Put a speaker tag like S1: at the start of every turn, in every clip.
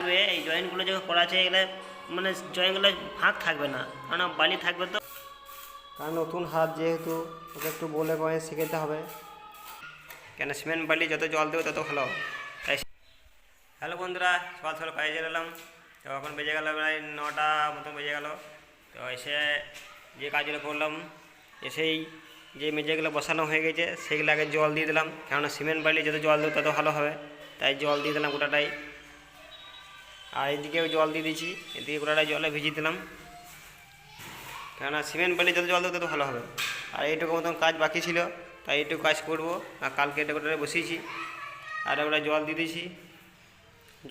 S1: এই জয়েন্টগুলো যখন করা আছে এগুলো মানে জয়েন্টগুলো ফাঁক থাকবে না। কারণ বালি থাকবে তো।
S2: কারণ নতুন হাত যেহেতু ওকে একটু বলে কয়ে শিখাতে হবে। কেন সিমেন্ট বালি যত জল দেবে তত ভালো তাই হ্যালো বন্ধুরা সকাল সকাল কাজে চলে এলাম। তো এখন বেজে গেল প্রায় নটা মতো বেজে গেল। তো এসে যে কাজগুলো করলাম এসেই যে মেঝেগুলো বসানো হয়ে গেছে সেগুলো আগে জল দিয়ে দিলাম। কেননা সিমেন্ট বালি যত জল দেবে তত ভালো হবে। তাই জল দিয়ে দিলাম গোটাটাই। আর এদিকেও জল দিয়ে দিয়েছি। এদিকে গোটাটাই জলে ভিজিয়ে দিলাম। কেননা সিমেন্ট বালি যত জল দেবে তত ভালো হবে। আর এইটুকু মতন কাজ বাকি ছিল, তাই এইটুকু কাজ করব। আর কালকে এটা গোটা বসিয়েছি। আর ওটা জল দিয়ে দিয়েছি।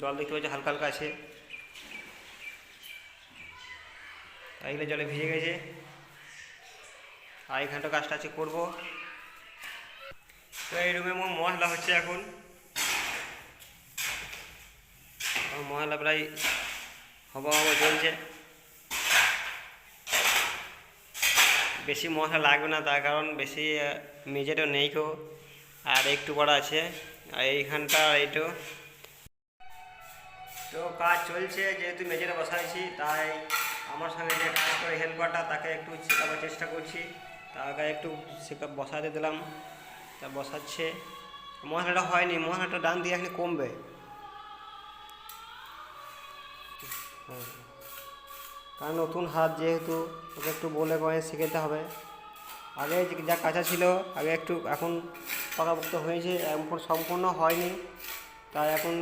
S2: জল দেখতে পাচ্ছি হালকা হালকা আছে। এগুলো জলে ভিজে গেছে। আর এখানটা কাজটা আছে করব। তো এই রুমে মশলা হচ্ছে এখন। মশলা প্রায় হবা হবা চলছে বেশি মশলা লাগবে না, তার কারণ বেশি মেঝেটা নেই কেউ আর একটু বড় আছে, আর এইখানটা এইটু তো কাজ চলছে, যেহেতু মেঝেটা বসাইছি, তাই আমার সঙ্গে যে কাজ করে হেল্পারটা, তাকে একটু শেখাবার চেষ্টা করছি। তাকে একটু শেখা, বসাতে দিলাম। তা বসাচ্ছে। মশলাটা হয়নি মশলাটা ডান দিয়ে এখানে কমবে। কারণ নতুন হাত যেহেতু, ওকে একটু বলে কয়ে শিখাতে হবে। আগে যা কাঁচা ছিল, আগে একটু এখন পাকাপোক্ত হয়েছে এখন সম্পূর্ণ হয়নি। তাই এখন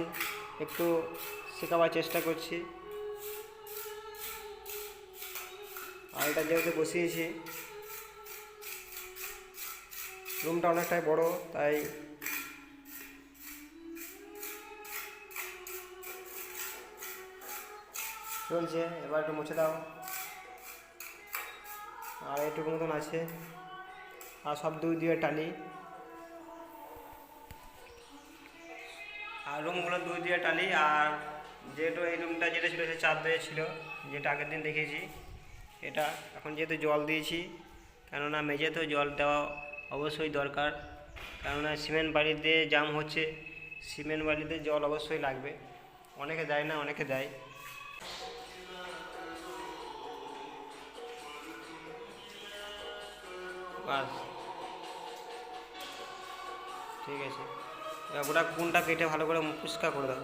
S2: একটু শেখাবার চেষ্টা করছি। আর এটা যেহেতু বসিয়েছি রুমটা অনেকটাই বড়, তাই চলছে, এবার একটু মুছে দাও। আর এইটুকু মতন আছে। আর সব দুই দিয়ে টালি আর রুমগুলো দুই দিয়ে টালি আর যেহেতু এই রুমটা যেটা ছিল, সে চার দিয়ে ছিল, যেটা আগের দিন দেখেছি এটা এখন যেহেতু জল দিয়েছি, কেননা মেঝেতেও জল দেওয়া অবশ্যই দরকার, কেননা সিমেন্ট বাড়িতে জাম হচ্ছে, সিমেন্ট বাড়িতে জল অবশ্যই লাগবে। অনেকে দেয় না, অনেকে দেয়। বাস। ঠিক আছে। গোটা কোনটা কেটে ভালো করে পরিষ্কার করে দাও।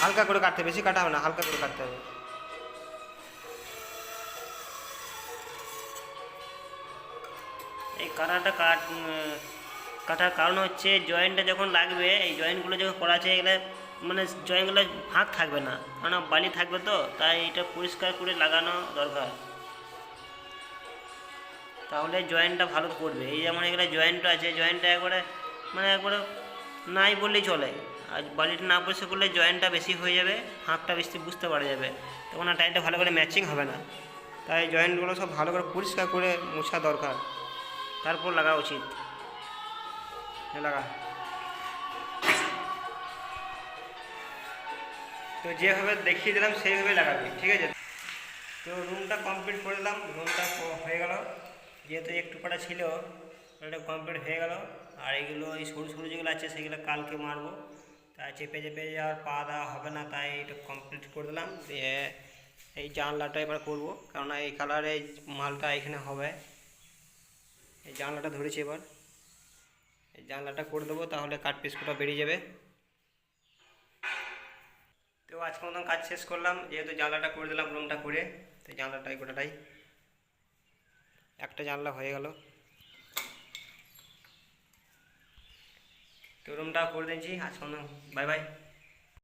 S2: হালকা করে কাটতে, বেশি কাটা হবে না, হালকা করে কাটতে হবে।
S1: এই কাটাটা কাট কাটার কারণ হচ্ছে জয়েন্টটা যখন লাগবে, এই জয়েন্টগুলো যখন করা আছে, এগুলো মানে জয়েন্টগুলো ফাঁক থাকবে না। কারণ বালি থাকবে তো, তাই এটা পরিষ্কার করে লাগানো দরকার। তাহলে জয়েন্টটা ভালো করবে। এই যেমন এগুলো জয়েন্টটা আছে জয়েন্টটা একবারে মানে একবারে নাই বললেই চলে। আর বালিটা না পরিষ্কার করলে জয়েন্টটা বেশি হয়ে যাবে ফাঁকটা বেশি বুঝতে পারা যাবে। তখন আর টাইলটা ভালো করে ম্যাচিং হবে না।
S2: তাই জয়েন্টগুলো সব ভালো করে পরিষ্কার করে মোছা দরকার।
S1: তারপর লাগা উচিত।
S2: লাগা। তো যেভাবে দেখিয়ে দিলাম, সেইভাবে লাগাবি, ঠিক আছে? তো রুমটা কমপ্লিট করে দিলাম রুমটা হয়ে গেল। যেহেতু একটু কটা ছিল ওটা কমপ্লিট হয়ে গেল। আর এগুলো এই সরু সরু যেগুলো আছে, সেগুলো কালকে মারবো। তাই চেপে চেপে আর পা দেওয়া হবে না, তাই এটা কমপ্লিট করে দিলাম। দিয়ে এই জানলাটা এবার করব। কেননা এই কালারে মালটা এখানে হবে। এই জানলাটা ধরেছি এবার। এই জানলাটা করে দেবো, তাহলে কাঠ পিসকুটা বেরিয়ে যাবে। তো আজকে মতন কাজ শেষ করলাম। যেহেতু জানলাটা করে দিলাম রুমটা করে। তো জানলাটাই গোটাটাই একটা জানলা হয়ে গেল। তো রুমটা করে দিয়েছি আজ বাই বাই